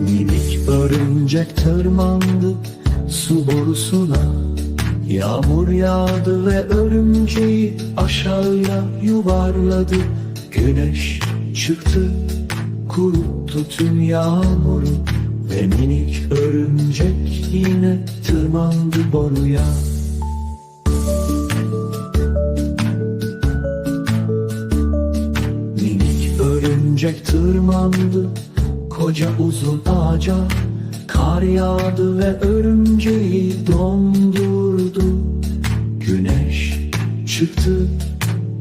Minik örümcek tırmandı su borusuna. Yağmur yağdı ve örümceği aşağıya yuvarladı. Güneş çıktı kuruttu tüm yağmuru. Ve minik örümcek yine tırmandı boruya örümcek tırmandı koca uzun ağaca. Kar yağdı ve örümceği dondurdu. Güneş çıktı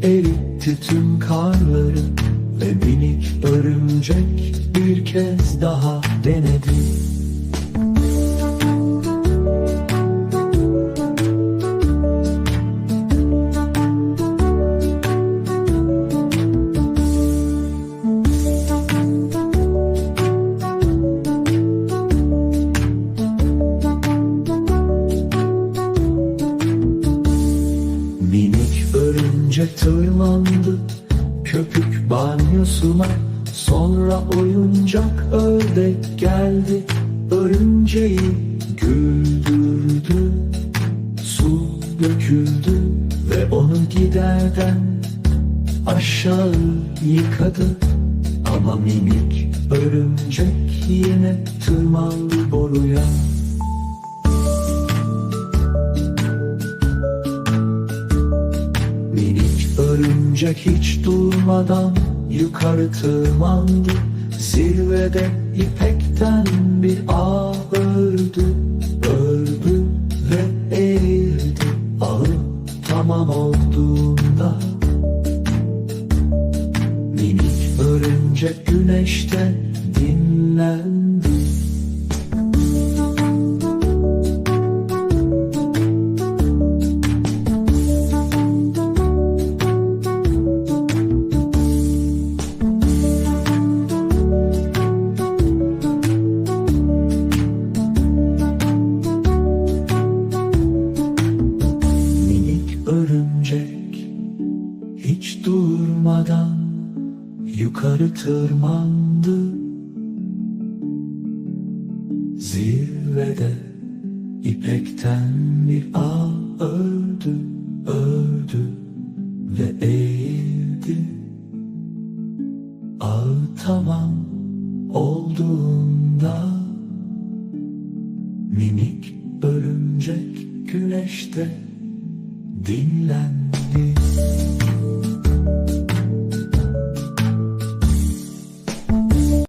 eritti tüm karları. Ve minik örümcek bir kez daha denedi Örümcek tırmandı köpük banyosuna Sonra oyuncak ördek geldi örümceği güldürdü. Su döküldü ve onu giderden aşağı yıkadı. Ama minik örümcek yine tırmandı boruya örümcek hiç durmadan yukarı tırmandı. Zirvede ipekten bir ağ ördü. Ördü ve eğildi. Ağı tamam olduğunda Minik örümcek güneşte dinlendi durmadan yukarı tırmandı. Zirvede ipekten bir ağ ördü, ördü ve eğildi. Ağ tamam olduğunda Minik örümcek güneşte dinlendi